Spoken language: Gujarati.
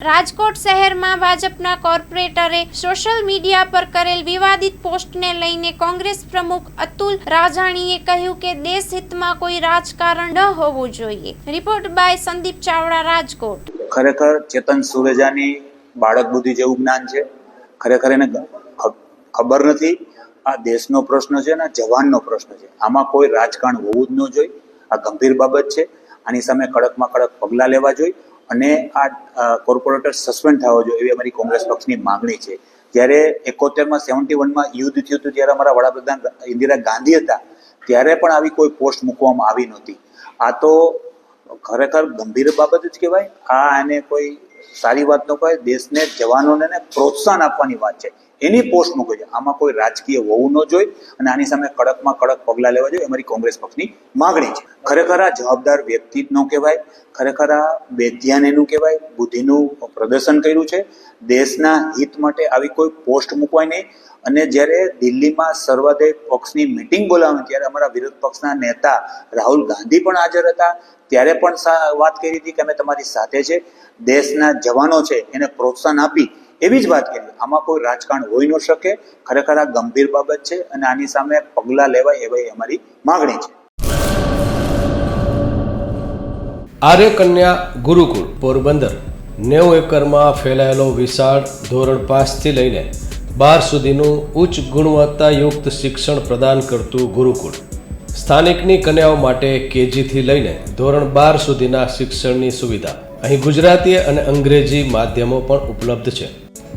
રાજકોટ શહેરમાં ભાજપના કોર્પોરેટરે સોશિયલ મીડિયા પર કરેલ વિવાદિત પોસ્ટને લઈને કોંગ્રેસ પ્રમુખ અતુલ રાજાણીએ કહ્યું કે દેશ હિતમાં કોઈ રાજકારણ ન હોવું જોઈએ. Report by Sandeep Chavda, Rajkot. ખરેખર ચેતન સુરેજાની બાળક બુદ્ધિ જેવું જ્ઞાન છે. ખરેખર એને ખબર નથી. આ દેશનો પ્રશ્ન છે અને જવાનનો પ્રશ્ન છે. આમાં કોઈ રાજકારણ હોવું જ ન જોઈએ. આ ગંભીર બાબત છે. આની સામે કડકમાં કડક પગલાં લેવા જોઈએ. અને આ કોર્પોરેટર સસ્પેન્ડ થવો જોઈએ એવી અમારી કોંગ્રેસ પક્ષની માંગણી છે. જ્યારે એકોતેરમાં સેવન્ટી વનમાં યુદ્ધ થયું હતું, જ્યારે અમારા વડાપ્રધાન ઇન્દિરા ગાંધી હતા, ત્યારે પણ આવી કોઈ પોસ્ટ મૂકવામાં આવી નહોતી. આ તો ખરેખર ગંભીર બાબત જ કહેવાય. આ એને કોઈ સારી વાત ન કહેવાય. દેશને જવાનોને પ્રોત્સાહન આપવાની વાત છે. એની પોસ્ટ મૂકવી જોઈએ આમાં કોઈ રાજકીય હોવું ન જોઈએ અને આની સામે કડકમાં કડક પગલાં લેવા જોઈએ. અમારી કોંગ્રેસ પક્ષની માગણી છે. ખરેખર આ જવાબદાર વ્યક્તિ ન કહેવાય. ખરેખર આ બેધ્યાન એનું કહેવાય. બુદ્ધિનું પ્રદર્શન કર્યું છે. દેશના હિત માટે આવી કોઈ પોસ્ટ મૂકવાય નહીં. અને જ્યારે દિલ્હીમાં સર્વોદય પક્ષની મિટિંગ બોલાવી ત્યારે અમારા વિરોધ પક્ષના નેતા રાહુલ ગાંધી પણ હાજર હતા. ત્યારે પણ વાત કરી હતી કે અમે તમારી સાથે છે. દેશના જવાનો છે. એને પ્રોત્સાહન આપી એવી જ વાત કરી આમાં કોઈ રાજકારણ હોઈ ન શકે. ખરેખર આ ગંભીર બાબત છે અને આની સામે પગલાં લેવાય એવી અમારી માગણી છે. આર્ય કન્યા ગુરુકુળ, પોરબંદર. નેવું એકરમાં ફેલાયેલો વિશાળ ધોરણ પાંચથી લઈને બાર સુધીનું ઉચ્ચ ગુણવત્તાયુક્ત શિક્ષણ પ્રદાન કરતું ગુરુકુળ. સ્થાનિકની કન્યાઓ માટે કેજીથી લઈને ધોરણ બાર સુધીના શિક્ષણની સુવિધા. અહીં ગુજરાતી અને અંગ્રેજી માધ્યમો પણ ઉપલબ્ધ છે.